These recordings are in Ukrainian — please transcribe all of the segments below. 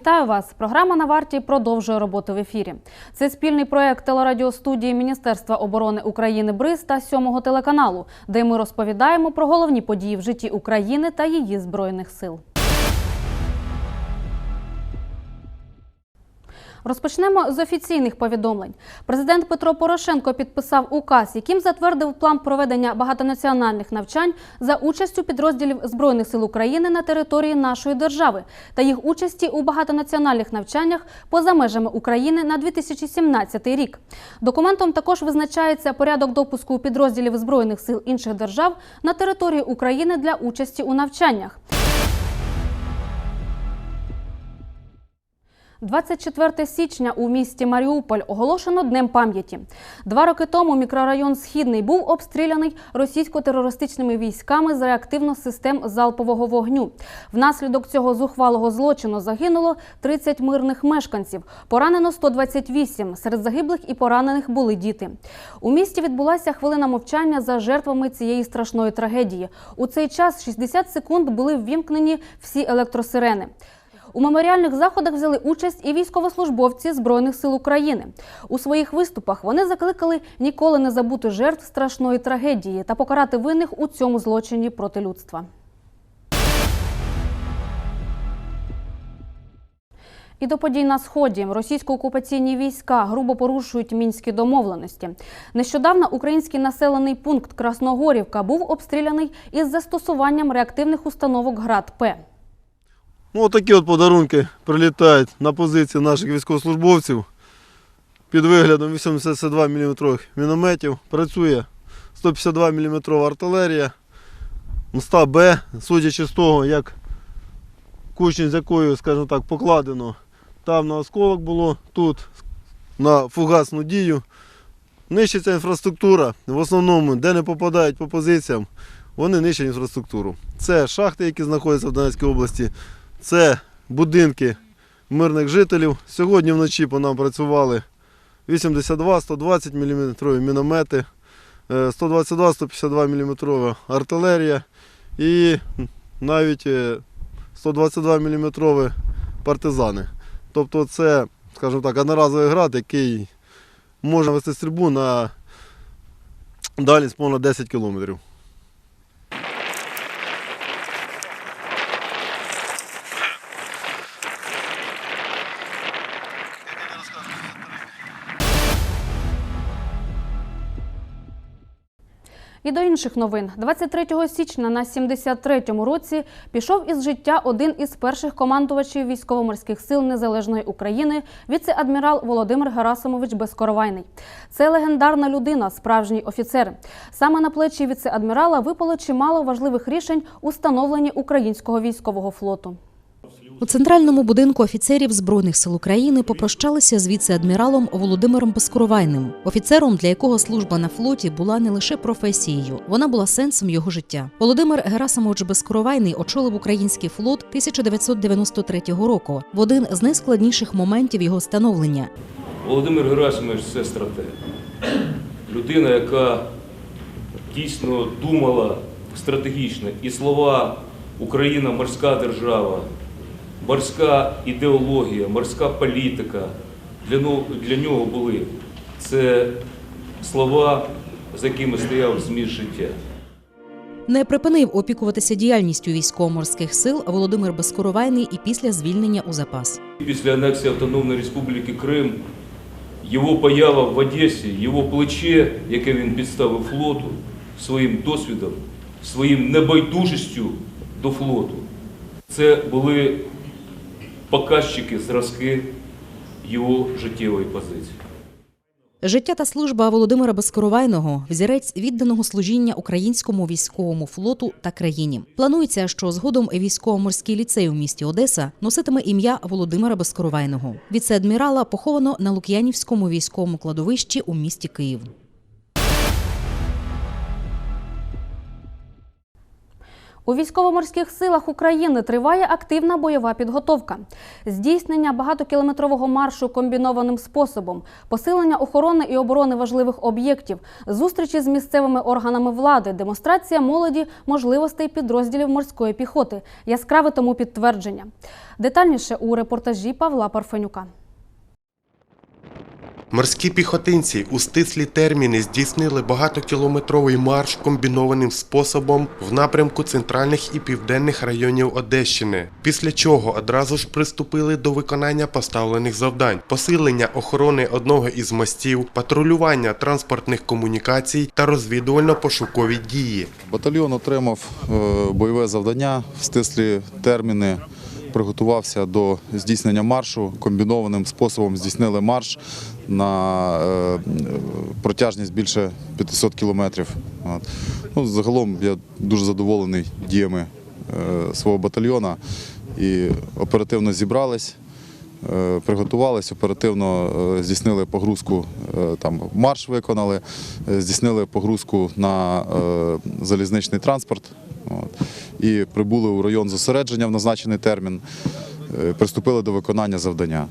Вітаю вас! Програма на варті продовжує роботу в ефірі. Це спільний проект телерадіостудії Міністерства оборони України БРИЗ та сьомого телеканалу, де ми розповідаємо про головні події в житті України та її збройних сил. Розпочнемо з офіційних повідомлень. Президент Петро Порошенко підписав указ, яким затвердив план проведення багатонаціональних навчань за участю підрозділів Збройних сил України на території нашої держави та їх участі у багатонаціональних навчаннях поза межами України на 2017 рік. Документом також визначається порядок допуску підрозділів Збройних сил інших держав на територію України для участі у навчаннях. 24 січня у місті Маріуполь оголошено Днем пам'яті. Два роки тому мікрорайон Східний був обстріляний російсько-терористичними військами з реактивних систем залпового вогню. Внаслідок цього зухвалого злочину загинуло 30 мирних мешканців, поранено 128. Серед загиблих і поранених були діти. У місті відбулася хвилина мовчання за жертвами цієї страшної трагедії. У цей час 60 секунд були ввімкнені всі електросирени. У меморіальних заходах взяли участь і військовослужбовці Збройних сил України. У своїх виступах вони закликали ніколи не забути жертв страшної трагедії та покарати винних у цьому злочині проти людства. І до подій на сході російсько-окупаційні війська грубо порушують мінські домовленості. Нещодавно український населений пункт Красногорівка був обстріляний із застосуванням реактивних установок ГРАД П. Ну, отакі от подарунки прилітають на позиції наших військовослужбовців під виглядом 82 мм мінометів. Працює 152 мм артилерія, мста Б, судячи з того, як кучність з якою, скажімо так, покладено. Там на осколок було, тут на фугасну дію. Нищиться інфраструктура. В основному, де не попадають по позиціям, вони нищать інфраструктуру. Це шахти, які знаходяться в Донецькій області, це будинки мирних жителів. Сьогодні вночі по нам працювали 82-120 мм міномети, е, 122-152 мм артилерія і навіть е, 122 мм партизани. Тобто це, скажімо так, одноразовий град, який може вести стрільбу на дальність понад 10 кілометрів. І до інших новин 23 січня на 73-му році пішов із життя один із перших командувачів військово-морських сил Незалежної України, віце-адмірал Володимир Герасимович Безкоровайний. Це легендарна людина, справжній офіцер. Саме на плечі віце-адмірала випало чимало важливих рішень у становленні українського військового флоту. У центральному будинку офіцерів збройних сил України попрощалися з віце-адміралом Володимиром Безкоровайним, офіцером, для якого служба на флоті була не лише професією, вона була сенсом його життя. Володимир Герасимович Безкоровайний очолив український флот 1993 року в один з найскладніших моментів його становлення. Володимир Герасимович це стратег. Людина, яка дійсно думала стратегічно. І слова Україна морська держава, морська ідеологія, морська політика для нього, для нього були. Це слова, з якими стояв зміст життя. Не припинив опікуватися діяльністю військово-морських сил Володимир Безкоровайний і після звільнення у запас. Після анексії Автономної Республіки Крим його поява в Одесі, його плече, яке він підставив флоту своїм досвідом, своїм небайдужістю до флоту. Це були показчики, зразки його життєвої позиції. Життя та служба Володимира Безкоровайного взірець відданого служіння українському військовому флоту та країні. Планується, що згодом військово-морський ліцей у місті Одеса носитиме ім'я Володимира Безкоровайного. Віце-адмірала поховано на Лук'янівському військовому кладовищі у місті Київ. У військово-морських силах України триває активна бойова підготовка. Здійснення багатокілометрового маршу комбінованим способом, посилення охорони і оборони важливих об'єктів, зустрічі з місцевими органами влади, демонстрація молоді можливостей підрозділів морської піхоти. Яскраве тому підтвердження. Детальніше у репортажі Павла Парфенюка. Морські піхотинці у стислі терміни здійснили багатокілометровий марш комбінованим способом в напрямку центральних і південних районів Одещини, після чого одразу ж приступили до виконання поставлених завдань: посилення охорони одного із мостів, патрулювання транспортних комунікацій та розвідувально-пошукові дії. Батальйон отримав е, бойове завдання в стислі терміни. Приготувався до здійснення маршу. Комбінованим способом здійснили марш на е, протяжність більше 500 кілометрів. Ну, загалом я дуже задоволений діями е, свого батальйона і оперативно зібрались. Е, Приготувались, оперативно е, здійснили погрузку, е, там марш виконали, здійснили погрузку на залізничний транспорт. От, і прибули у район зосередження в назначений термін, приступили до виконання завдання.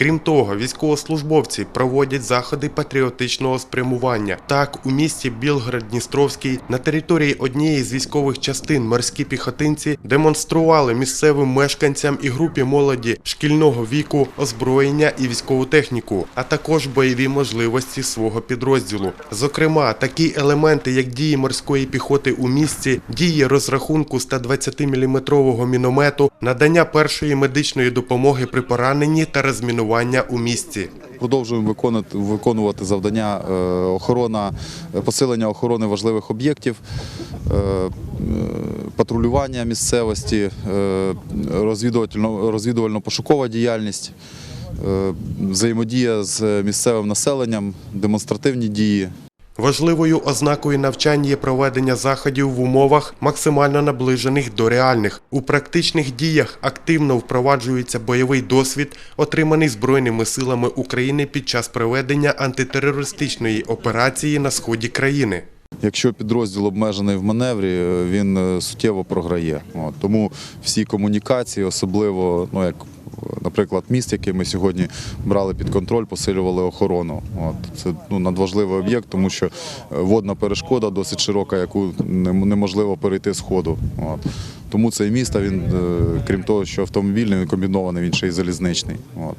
Крім того, військовослужбовці проводять заходи патріотичного спрямування. Так, у місті Білгород-Дністровський на території однієї з військових частин морські піхотинці демонстрували місцевим мешканцям і групі молоді шкільного віку озброєння і військову техніку, а також бойові можливості свого підрозділу. Зокрема, такі елементи, як дії морської піхоти у місті, дії розрахунку 120-мм міномету, надання першої медичної допомоги при пораненні та розмінування у місті. Продовжуємо виконувати, виконувати завдання е, охорона, посилення охорони важливих об'єктів, е, патрулювання місцевості, е, розвідувально- розвідувально-пошукова діяльність, взаємодія з місцевим населенням, демонстративні дії. Важливою ознакою навчань є проведення заходів в умовах, максимально наближених до реальних. У практичних діях активно впроваджується бойовий досвід, отриманий Збройними силами України під час проведення антитерористичної операції на сході країни. Якщо підрозділ обмежений в маневрі, е, він е, суттєво програє. Тому всі комунікації, особливо, ну як, наприклад, міст, який ми сьогодні брали під контроль, посилювали охорону. Це ну, надважливий об'єкт, тому що е, водна перешкода досить широка, яку неможливо перейти з ходу. Тому цей міст, він, крім того, що автомобільний, він комбінований, він ще й залізничний. От.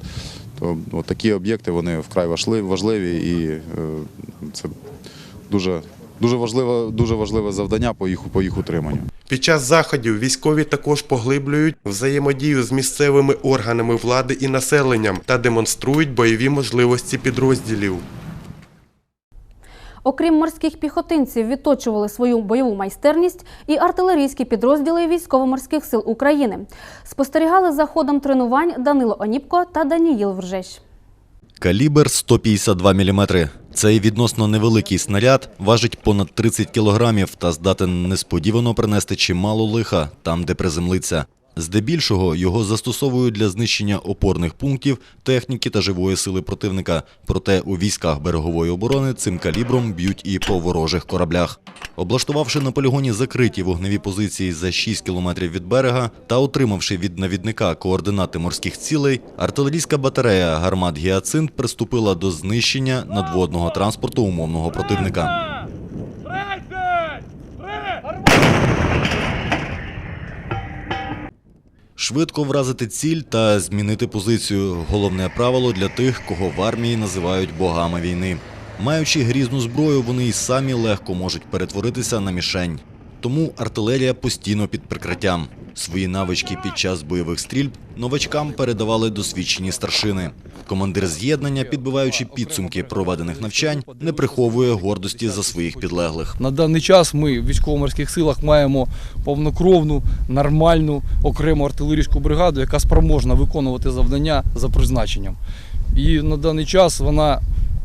То от такі об'єкти вони вкрай важливі, і це дуже, дуже, важливе, дуже важливе завдання по їх, по їх утриманню. Під час заходів військові також поглиблюють взаємодію з місцевими органами влади і населенням та демонструють бойові можливості підрозділів. Окрім морських піхотинців, відточували свою бойову майстерність і артилерійські підрозділи військово-морських сил України. Спостерігали за ходом тренувань Данило Оніпко та Даніїл Вржещ. Калібр 152 мм. Цей відносно невеликий снаряд важить понад 30 кілограмів та здатен несподівано принести чимало лиха там, де приземлиться. Здебільшого його застосовують для знищення опорних пунктів, техніки та живої сили противника. Проте у військах берегової оборони цим калібром б'ють і по ворожих кораблях. Облаштувавши на полігоні закриті вогневі позиції за 6 кілометрів від берега та отримавши від навідника координати морських цілей, артилерійська батарея гармат Гіацинт приступила до знищення надводного транспорту умовного противника. Швидко вразити ціль та змінити позицію головне правило для тих, кого в армії називають богами війни. Маючи грізну зброю, вони й самі легко можуть перетворитися на мішень. Тому артилерія постійно під прикриттям. Свої навички під час бойових стрільб новачкам передавали досвідчені старшини. Командир з'єднання, підбиваючи підсумки проведених навчань, не приховує гордості за своїх підлеглих. На даний час ми в військово-морських силах маємо повнокровну, нормальну окрему артилерійську бригаду, яка спроможна виконувати завдання за призначенням. І на даний час вона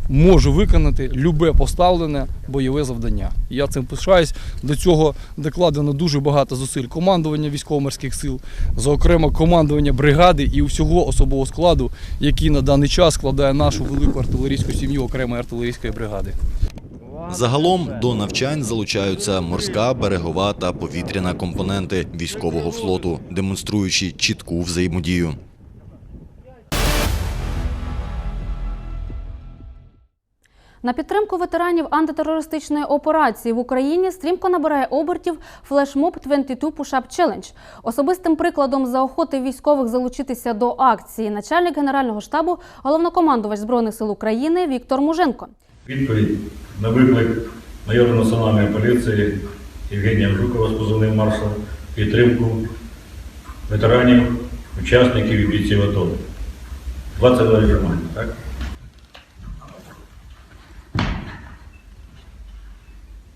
може виконати любе поставлене бойове завдання. Я цим пишаюсь. До цього докладено дуже багато зусиль командування військово-морських сил, зокрема командування бригади і всього особового складу, який на даний час складає нашу велику артилерійську сім'ю окремої артилерійської бригади. Загалом до навчань залучаються морська, берегова та повітряна компоненти військового флоту, демонструючи чітку взаємодію. На підтримку ветеранів антитерористичної операції в Україні стрімко набирає обертів флешмоб 22 Push-Up Challenge. Особистим прикладом заохоти військових залучитися до акції начальник Генерального штабу, головнокомандувач Збройних сил України Віктор Муженко. Відповідь на виклик майора Національної поліції Євгенія Жукова з позивним маршал підтримку ветеранів, учасників і бійців АТО. 22 віджимання, так?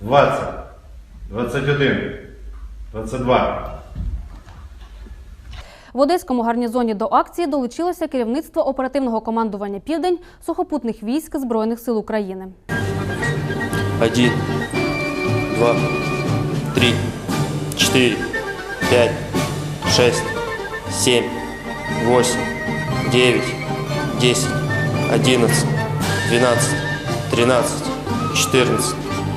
20, 21, 22. В Одеському гарнізоні до акції долучилося керівництво оперативного командування Південь сухопутних військ Збройних сил України. Один, два, три, чотири, п'ять, шесть, сім, вісім, дев'ять, десять, одинадцять, дванадцять, тринадцять, чотирнадцять.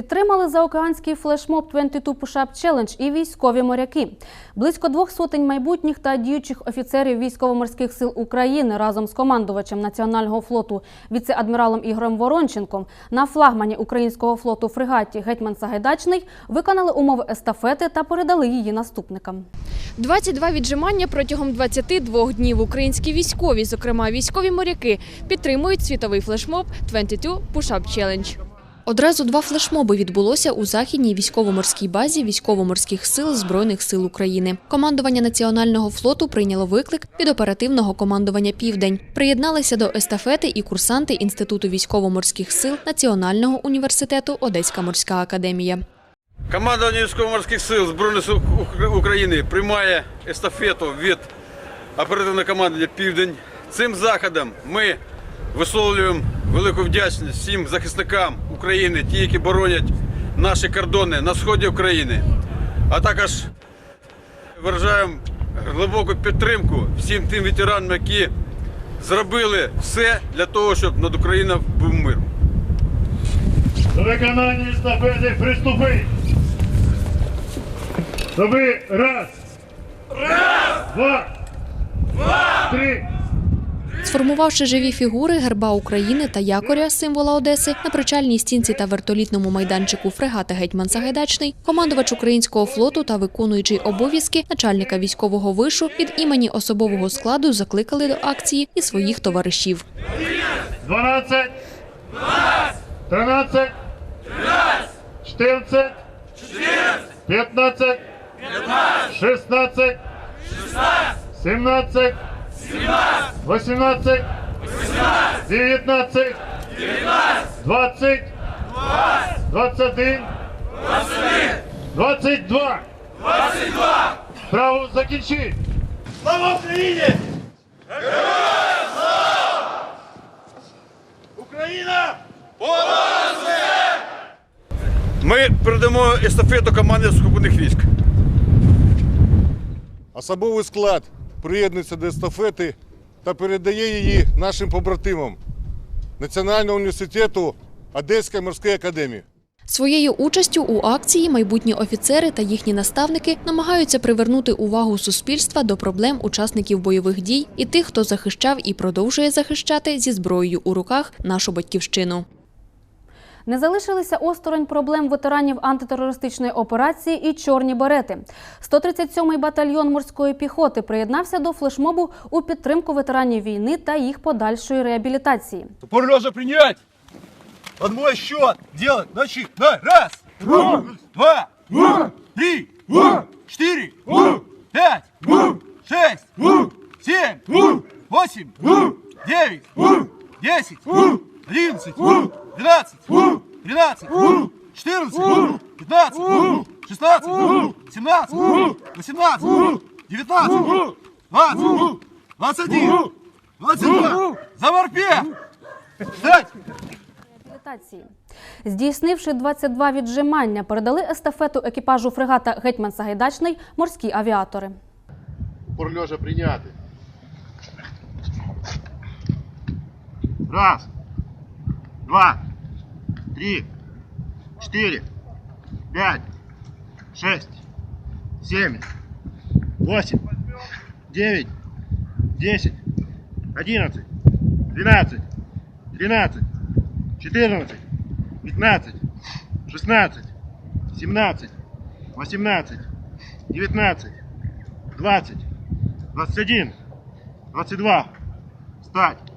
Підтримали заокеанський флешмоб 22 Push-Up Challenge і військові моряки. Близько двох сотень майбутніх та діючих офіцерів військово-морських сил України разом з командувачем Національного флоту віце-адміралом Ігорем Воронченком на флагмані українського флоту фрегаті Гетьман Сагайдачний виконали умови естафети та передали її наступникам. 22 віджимання протягом 22 днів українські військові, зокрема військові моряки, підтримують світовий флешмоб 22 Push-Up Challenge. Одразу два флешмоби відбулося у західній військово-морській базі військово-морських сил Збройних сил України. Командування Національного флоту прийняло виклик від оперативного командування Південь. Приєдналися до естафети і курсанти Інституту військово-морських сил Національного університету Одеська морська академія. Командування військово-морських сил Збройних сил України приймає естафету від оперативного командування Південь. Цим заходом ми висловлюємо велику вдячність всім захисникам України, ті, які боронять наші кордони на сході України, а також виражаємо глибоку підтримку всім тим ветеранам, які зробили все для того, щоб над Україною був мир. До виконання естафети приступи. Доби раз. Раз. Два. Два. Три. Сформувавши живі фігури герба України та якоря символа Одеси на причальній стінці та вертолітному майданчику фрегата Гетьман Сагайдачний, командувач українського флоту та виконуючий обов'язки начальника військового вишу від імені особового складу закликали до акції і своїх товаришів. 12, 13, 14, 15, 16, 17, 18, 19, 20, 21, 22. Право закінчи. Слава Україні! Україна! Ми передамо естафету команді сухопутних військ. Особовий склад приєднується до естафети та передає її нашим побратимам Національного університету Одеської морської академії. Своєю участю у акції майбутні офіцери та їхні наставники намагаються привернути увагу суспільства до проблем учасників бойових дій і тих, хто захищав і продовжує захищати зі зброєю у руках нашу батьківщину. Не залишилися осторонь проблем ветеранів антитерористичної операції і чорні берети. 137-й батальйон морської піхоти приєднався до флешмобу у підтримку ветеранів війни та їх подальшої реабілітації. Пороза прийняти! Одмой счет! Делать! Начи! На! Раз! Ура! Два! Ура! Три! Ура! Четыре! Ура! Пять! Ура! Шесть! Ура! Семь! Ура! Восемь! Ура! Девять! Ура! Десять! Ура! 11, 12, 13, 14, 15, 16, 17, 18, 19, 20, 21, 22. За морпе! Реабілітації. здійснивши 22 віджимання, передали естафету екіпажу фрегата Гетьман Сагайдачний морські авіатори. Порльожа прийняти. Раз. Два, три, четыре, пять, шесть, семь, восемь, девять, десять, одиннадцать, двенадцать, тринадцать, четырнадцать, пятнадцать, шестнадцать, семнадцать, восемнадцать, девятнадцать, двадцать, двадцать один, двадцать два. Встать.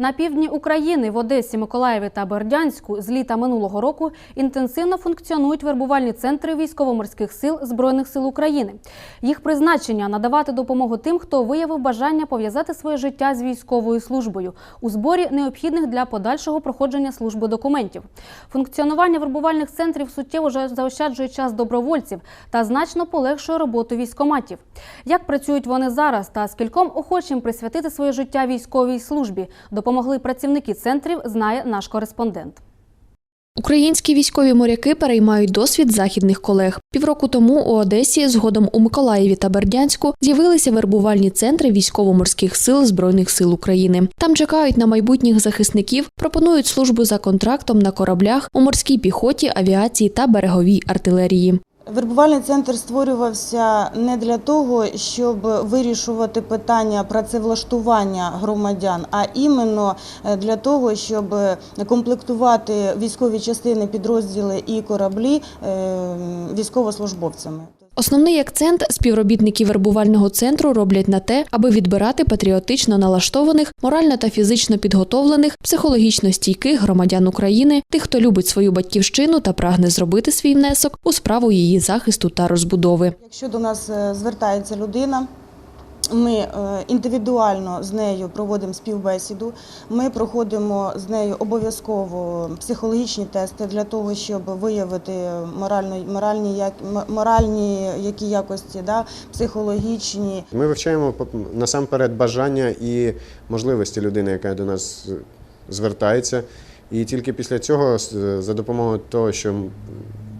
На півдні України в Одесі, Миколаєві та Бердянську з літа минулого року інтенсивно функціонують вербувальні центри військово-морських сил Збройних сил України. Їх призначення надавати допомогу тим, хто виявив бажання пов'язати своє життя з військовою службою у зборі необхідних для подальшого проходження служби документів. Функціонування вербувальних центрів суттєво заощаджує час добровольців та значно полегшує роботу військоматів. Як працюють вони зараз та скільком охочим присвятити своє життя військовій службі, допомогли працівники центрів, знає наш кореспондент. Українські військові моряки переймають досвід західних колег. Півроку тому у Одесі, згодом у Миколаєві та Бердянську з'явилися вербувальні центри військово-морських сил Збройних сил України. Там чекають на майбутніх захисників, пропонують службу за контрактом на кораблях у морській піхоті, авіації та береговій артилерії. Вербувальний центр створювався не для того, щоб вирішувати питання працевлаштування громадян, а іменно е, для того, щоб комплектувати військові частини, підрозділи і кораблі е, військовослужбовцями. Основний акцент співробітники вербувального центру роблять на те, аби відбирати патріотично налаштованих, морально та фізично підготовлених, психологічно стійких громадян України, тих, хто любить свою батьківщину та прагне зробити свій внесок у справу її захисту та розбудови. Якщо до нас е, звертається людина, ми е, індивідуально з нею проводимо співбесіду. Ми проходимо з нею обов'язково психологічні тести для того, щоб виявити моральні, моральні, моральні які якості, да, психологічні. Ми вивчаємо насамперед бажання і можливості людини, яка до нас звертається. І тільки після цього, за допомогою того, що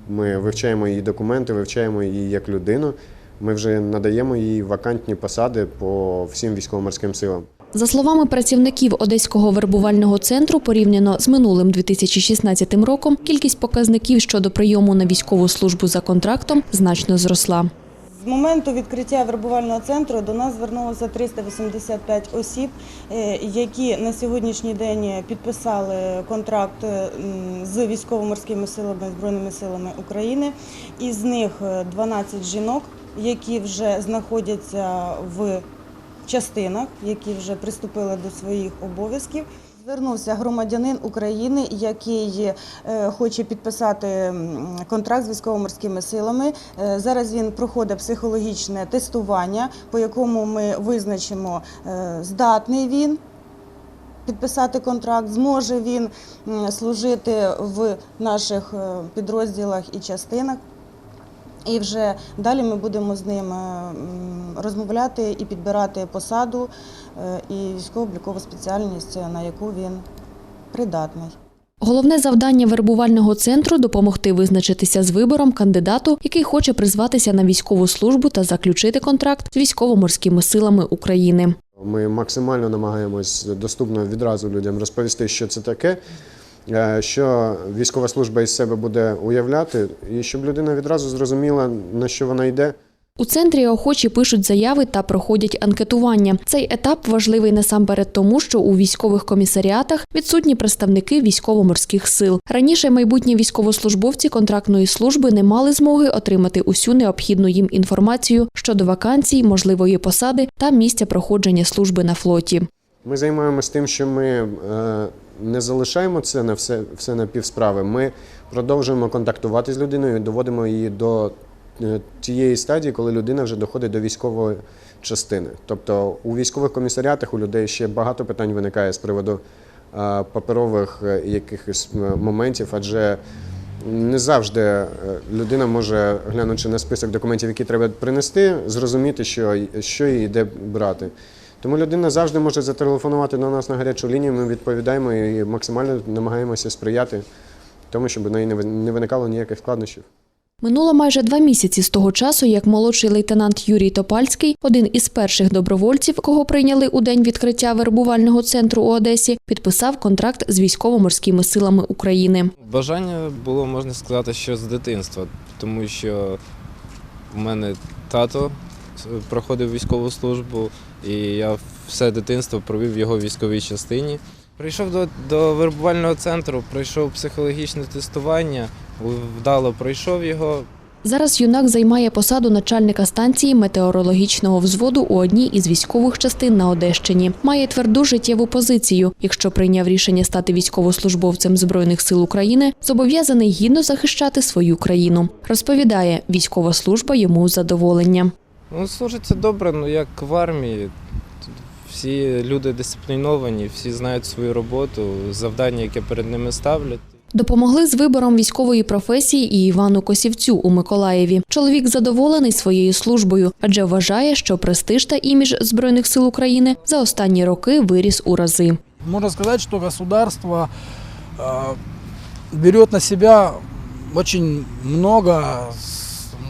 ми вивчаємо її документи, вивчаємо її як людину, ми вже надаємо їй вакантні посади по всім військово-морським силам. За словами працівників Одеського вербувального центру, порівняно з минулим 2016 роком, кількість показників щодо прийому на військову службу за контрактом значно зросла. З моменту відкриття вербувального центру до нас звернулося 385 осіб, е, які на сьогоднішній день підписали контракт е, з військово-морськими силами Збройними силами України. Із них е, 12 жінок, які вже знаходяться в частинах, які вже приступили до своїх обов'язків. Звернувся громадянин України, який е, хоче підписати контракт з військово-морськими силами. Е, Зараз він проходить психологічне тестування, по якому ми визначимо, е, здатний він підписати контракт, зможе він служити в наших підрозділах і частинах. І вже далі ми будемо з ним е, розмовляти і підбирати посаду е, і військово-облікову спеціальність, на яку він придатний. Головне завдання вербувального центру допомогти визначитися з вибором кандидату, який хоче призватися на військову службу та заключити контракт з військово-морськими силами України. Ми максимально намагаємось доступно відразу людям розповісти, що це таке, що військова служба із себе буде уявляти, і щоб людина відразу зрозуміла, на що вона йде. У центрі охочі пишуть заяви та проходять анкетування. Цей етап важливий насамперед тому, що у військових комісаріатах відсутні представники військово-морських сил. Раніше майбутні військовослужбовці контрактної служби не мали змоги отримати усю необхідну їм інформацію щодо вакансій, можливої посади та місця проходження служби на флоті. Ми займаємося тим, що ми е, не залишаємо це на все, все на півсправи. Ми продовжуємо контактувати з людиною, доводимо її до е, тієї стадії, коли людина вже доходить до військової частини. Тобто у військових комісаріатах у людей ще багато питань виникає з приводу е, паперових е, якихось моментів, адже не завжди людина може, глянучи на список документів, які треба принести, зрозуміти, що, що їй йде брати. Тому людина завжди може зателефонувати до нас на гарячу лінію. Ми відповідаємо і максимально намагаємося сприяти тому, щоб у неї не ви- не виникало ніяких складнощів. Минуло майже два місяці з того часу, як молодший лейтенант Юрій Топальський, один із перших добровольців, кого прийняли у день відкриття вербувального центру у Одесі, підписав контракт з військово-морськими силами України. Бажання було, можна сказати, що з дитинства, тому що в мене тато проходив військову службу, і я все дитинство провів в його військовій частині. Прийшов до, до вербувального центру, пройшов психологічне тестування, вдало пройшов його. Зараз юнак займає посаду начальника станції метеорологічного взводу у одній із військових частин на Одещині. Має тверду життєву позицію. Якщо прийняв рішення стати військовослужбовцем Збройних сил України, зобов'язаний гідно захищати свою країну. Розповідає, військова служба йому задоволення. Ну, служиться добре, ну як в армії. Тут Всі люди дисципліновані, всі знають свою роботу, завдання, яке перед ними ставлять. Допомогли з вибором військової професії і Івану Косівцю у Миколаєві. Чоловік задоволений своєю службою, адже вважає, що престиж та імідж збройних сил України за останні роки виріс у рази. Можно сказать, что государство э, берет на себя очень много, с- ну,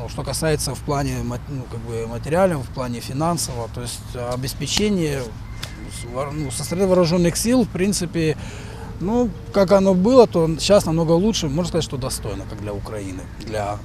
что касается в плане мат- ну, как бы материального, в плане финансового, то есть э, обеспечение с- вор- ну, со стороны вооруженных сил, в принципе, ну, как оно было, то сейчас намного лучше, можно сказать, что достойно, как для Украины, для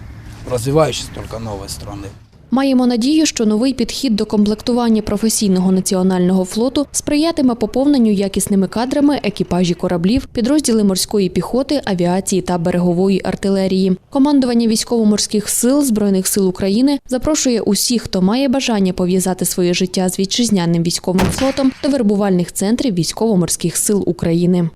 развивающейся только новой страны. Маємо надію, що новий підхід до комплектування професійного національного флоту сприятиме поповненню якісними кадрами екіпажі кораблів, підрозділи морської піхоти, авіації та берегової артилерії. Командування військово-морських сил збройних сил України запрошує усіх, хто має бажання пов'язати своє життя з вітчизняним військовим флотом до вербувальних центрів військово-морських сил України.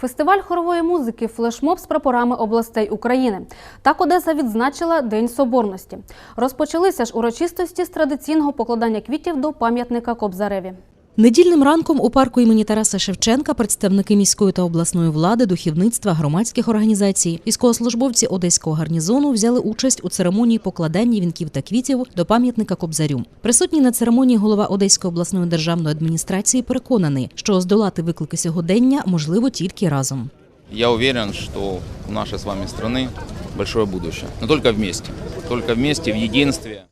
Фестиваль хорової музики флешмоб з прапорами областей України. Так Одеса відзначила День Соборності. Розпочалися ж урочистості з традиційного покладання квітів до пам'ятника Кобзареві. Недільним ранком у парку імені Тараса Шевченка представники міської та обласної влади, духовництва, громадських організацій, військовослужбовці одеського гарнізону взяли участь у церемонії покладання вінків та квітів до пам'ятника Кобзарю. Присутній на церемонії голова Одеської обласної державної адміністрації переконаний, що здолати виклики сьогодення можливо тільки разом. Я уверен, что у нашей с вами страны большое будущее. Но только вместе. Только вместе, в единстве.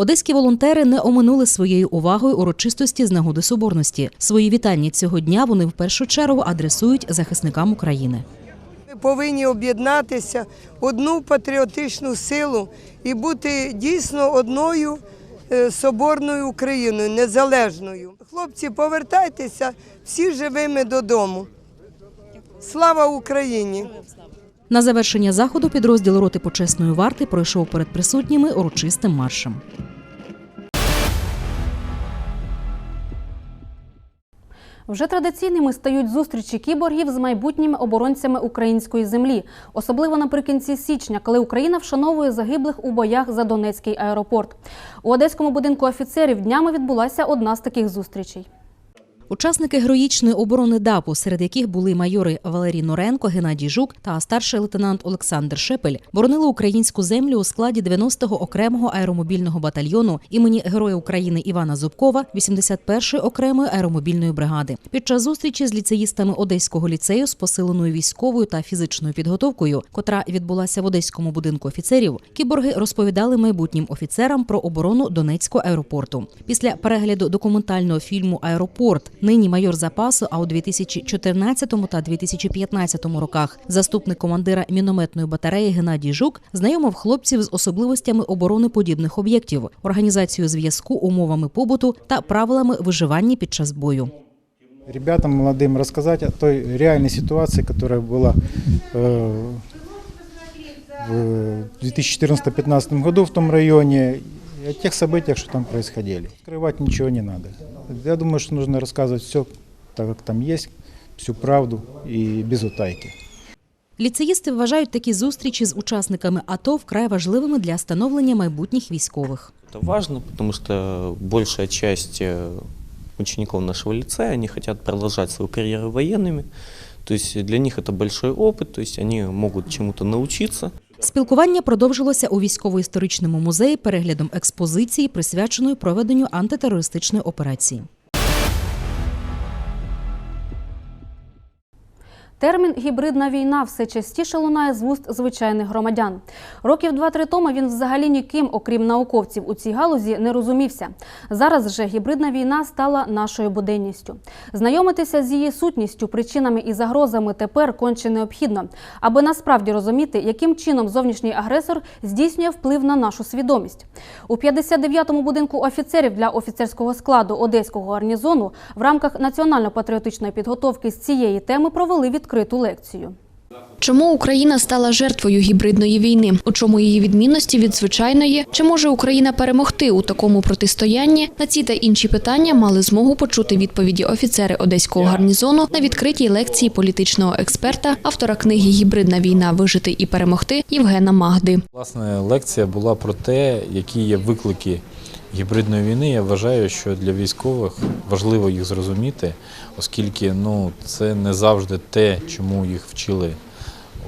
Одеські волонтери не оминули своєю увагою урочистості з нагоди соборності. Свої вітання цього дня вони в першу чергу адресують захисникам України. Ми повинні об'єднатися в одну патріотичну силу і бути дійсно одною е, соборною Україною, незалежною. Хлопці, повертайтеся всі живими додому. Слава Україні! На завершення заходу підрозділ роти почесної варти пройшов перед присутніми урочистим маршем. Вже традиційними стають зустрічі кіборгів з майбутніми оборонцями української землі, особливо наприкінці січня, коли Україна вшановує загиблих у боях за Донецький аеропорт. У одеському будинку офіцерів днями відбулася одна з таких зустрічей. Учасники героїчної оборони ДАПу, серед яких були майори Валерій Норенко, Геннадій Жук та старший лейтенант Олександр Шепель, боронили українську землю у складі 90-го окремого аеромобільного батальйону імені Героя України Івана Зубкова, 81-ї окремої аеромобільної бригади. Під час зустрічі з ліцеїстами Одеського ліцею з посиленою військовою та фізичною підготовкою, котра відбулася в Одеському будинку офіцерів, кіборги розповідали майбутнім офіцерам про оборону Донецького аеропорту. Після перегляду документального фільму Аеропорт нині майор запасу, а у 2014 та 2015 роках заступник командира мінометної батареї Геннадій Жук знайомив хлопців з особливостями оборони подібних об'єктів, організацією зв'язку, умовами побуту та правилами виживання під час бою. ребятам молодым рассказать о той реальной ситуации, которая была э, в 2014-2015 году в том районе, и о тех событиях, что там происходили. Скрывать ничего не надо. Я думаю, что нужно рассказывать все так, как там есть, всю правду и без утайки. Ліцеїсти вважають такі зустрічі з учасниками АТО вкрай важливими для становлення майбутніх військових. Это важно, потому что большая часть э, учеников нашего лицея, они хотят продолжать свою карьеру военными. То есть для них это большой опыт, то есть они могут чему-то научиться. Спілкування продовжилося у військово-історичному музеї переглядом експозиції, присвяченої проведенню антитерористичної операції. Термін гібридна війна все частіше лунає з вуст звичайних громадян. Років два-три тому він взагалі ніким, окрім науковців, у цій галузі не розумівся. Зараз же гібридна війна стала нашою буденністю. Знайомитися з її сутністю, причинами і загрозами тепер конче необхідно, аби насправді розуміти, яким чином зовнішній агресор здійснює вплив на нашу свідомість. У 59-му будинку офіцерів для офіцерського складу Одеського гарнізону в рамках національно-патріотичної підготовки з цієї теми провели відкриту лекцію. Чому Україна стала жертвою гібридної війни? У чому її відмінності від звичайної? Чи може Україна перемогти у такому протистоянні? На ці та інші питання мали змогу почути відповіді офіцери одеського гарнізону на відкритій лекції політичного експерта, автора книги Гібридна війна вижити і перемогти Євгена Магди. Власне, лекція була про те, які є виклики гібридної війни. Я вважаю, що для військових важливо їх зрозуміти, оскільки ну, це не завжди те, чому їх вчили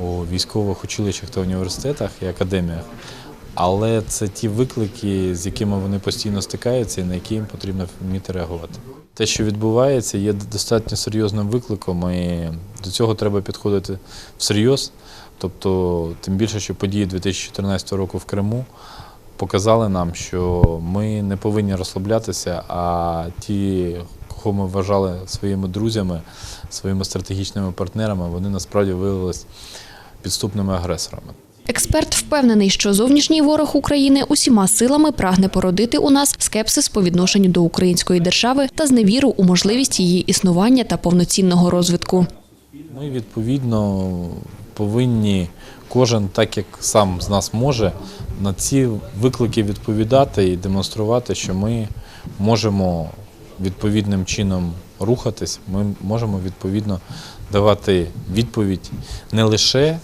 у військових училищах та університетах і академіях. Але це ті виклики, з якими вони постійно стикаються і на які їм потрібно вміти реагувати. Те, що відбувається, є достатньо серйозним викликом, і до цього треба підходити всерйоз. Тобто, тим більше, що події 2014 року в Криму показали нам, що ми не повинні розслаблятися, а ті, кого ми вважали своїми друзями, своїми стратегічними партнерами, вони насправді виявилися підступними агресорами. Експерт впевнений, що зовнішній ворог України усіма силами прагне породити у нас скепсис по відношенню до української держави та зневіру у можливість її існування та повноцінного розвитку. Ми відповідно повинні кожен, так як сам з нас може, на ці виклики відповідати і демонструвати, що ми можемо відповідним чином рухатись. Ми можемо відповідно давати відповідь не лише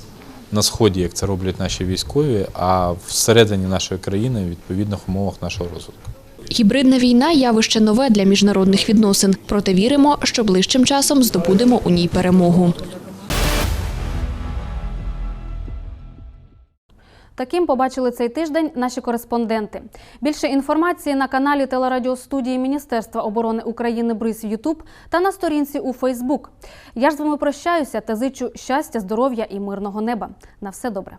на сході, як це роблять наші військові, а всередині нашої країни в відповідних умовах нашого розвитку. Гібридна війна явище нове для міжнародних відносин. Проте віримо, що ближчим часом здобудемо у ній перемогу. Таким побачили цей тиждень наші кореспонденти. Більше інформації на каналі телерадіостудії Міністерства оборони України Бриз Ютуб та на сторінці у Фейсбук. Я ж з вами прощаюся та зичу щастя, здоров'я і мирного неба. На все добре.